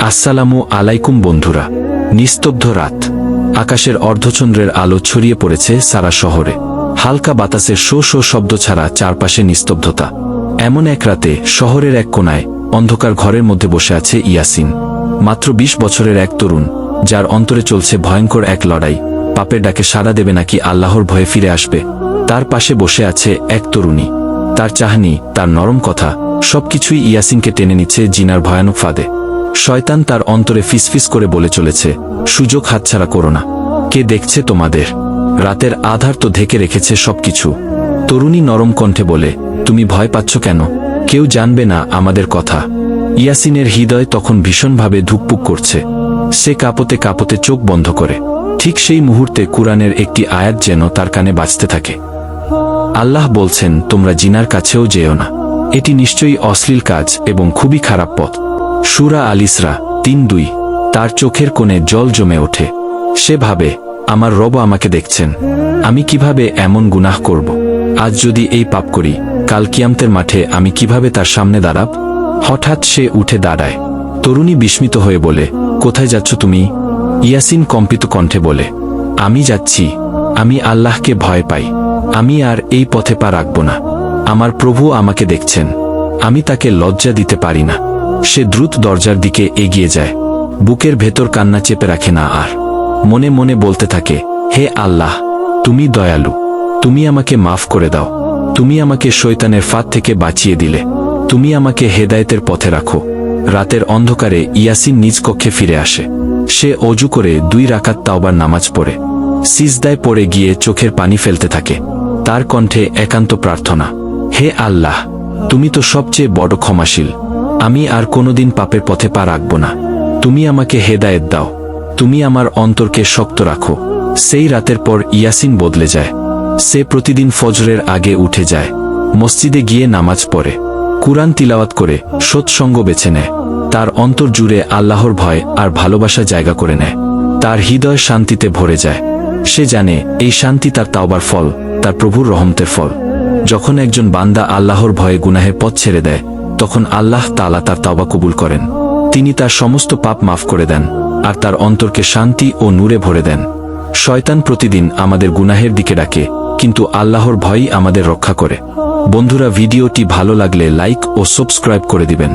আসসালামু আলাইকুম বন্ধুরা। নিস্তব্ধ রাত। আকাশের অর্ধচন্দ্রের আলো ছড়িয়ে পড়েছে সারা শহরে। হালকা বাতাসের শো শো শব্দ ছাড়া চারপাশে নিস্তব্ধতা। এমন এক রাতে শহরের এক কোনায় অন্ধকার ঘরের মধ্যে বসে আছে ইয়াসিন। মাত্র ২০ বছরের এক তরুণ, যার অন্তরে চলছে ভয়ঙ্কর এক লড়াই। পাপের ডাকে সাড়া দেবে নাকি আল্লাহর ভয়ে ফিরে আসবে? তার পাশে বসে আছে এক তরুণী। তার চাহনি, তার নরম কথা, সবকিছুই ইয়াসিনকে টেনে নিচ্ছে জিনার ভয়ানক ফাঁদে। শয়তান তার অন্তরে ফিসফিস করে বলে চলেছে, সুযোগ হাতছাড়া করো না। কে দেখছে তোমাদের? রাতের আধার তো ঢেকে রেখেছে সবকিছু। তরুণী নরম কণ্ঠে বলে, তুমি ভয় পাচ্ছ কেন? কেউ জানবে না আমাদের কথা। ইয়াসিনের হৃদয় তখন ভীষণভাবে ধুকপুক করছে। সে কাপতে কাপতে চোখ বন্ধ করে। ঠিক সেই মুহূর্তে কুরআনের একটি আয়াত যেন তার কানে বাঁচতে থাকে। আল্লাহ বলছেন, তোমরা জিনার কাছেও যেও না। এটি নিশ্চয়ই অশ্লীল কাজ এবং খুবই খারাপ পথ। সুরা আলিসরা তিন দুই। তার চোখের কোণে জল জমে ওঠে। সে ভাবে, আমার রব আমাকে দেখছেন। আমি কীভাবে এমন গুনাহ করব? আজ যদি এই পাপ করি, কাল কিয়ামতের মাঠে আমি কীভাবে তার সামনে দাঁড়াব? হঠাৎ সে উঠে দাঁড়ায়। তরুণী বিস্মিত হয়ে বলে, কোথায় যাচ্ছ তুমি? ইয়াসিন কম্পিত কণ্ঠে বলে, আমি যাচ্ছি। আমি আল্লাহকে ভয় পাই। আমি আর এই পথে পা রাখব না। আমার প্রভু আমাকে দেখছেন। আমি তাকে লজ্জা দিতে পারি না। সে দ্রুত দরজার দিকে এগিয়ে যায়। বুকের ভেতর কান্না চেপে রাখে না আর। মনে মনে বলতে থাকে, হে আল্লাহ, তুমি দয়ালু। তুমি আমাকে মাফ করে দাও। তুমি আমাকে শৈতানের ফাঁদ থেকে বাঁচিয়ে দিলে। তুমি আমাকে হেদায়েতের পথে রাখো। রাতের অন্ধকারে ইয়াসিন নিজ কক্ষে ফিরে আসে। সে অজু করে দুই রাকাত তাওবার নামাজ পড়ে। সিজদায় পড়ে গিয়ে চোখের পানি ফেলতে থাকে। তার কণ্ঠে একান্ত প্রার্থনা, হে আল্লাহ, তুমি তো সবচেয়ে বড় ক্ষমাশীল। আমি আর কোনোদিন পাপের পথে পা রাখব না। তুমি আমাকে হেদায়েত দাও। তুমি আমার অন্তরকে শক্ত রাখো। সেই রাতের পর ইয়াসিন বদলে যায়। সে প্রতিদিন ফজরের আগে উঠে যায়। মসজিদে গিয়ে নামাজ পড়ে। কুরআন তিলাওয়াত করে, সৎসঙ্গ বেছে নেয়। তার অন্তর জুড়ে আল্লাহর ভয় আর ভালোবাসা জায়গা করে নেয়। তার হৃদয় শান্তিতে ভরে যায়। সে জানে, এই শান্তি তার তাওবার ফল, তার প্রভুর রহমতের ফল। যখন একজন বান্দা আল্লাহর ভয়ে গুনাহের পথ ছেড়ে দেয় তখন আল্লাহ তালা তার তাওবা কবুল করেন। তিনি তার সমস্ত পাপ মাফ করে দেন আর তার অন্তরকে শান্তি ও নূরে ভরে দেন। শয়তান প্রতিদিন আমাদের গুনাহের দিকে ডাকে, কিন্তু আল্লাহর ভয়ই আমাদের রক্ষা করে। বন্ধুরা, ভিডিওটি ভালো লাগলে লাইক ও সাবস্ক্রাইব করে দিবেন।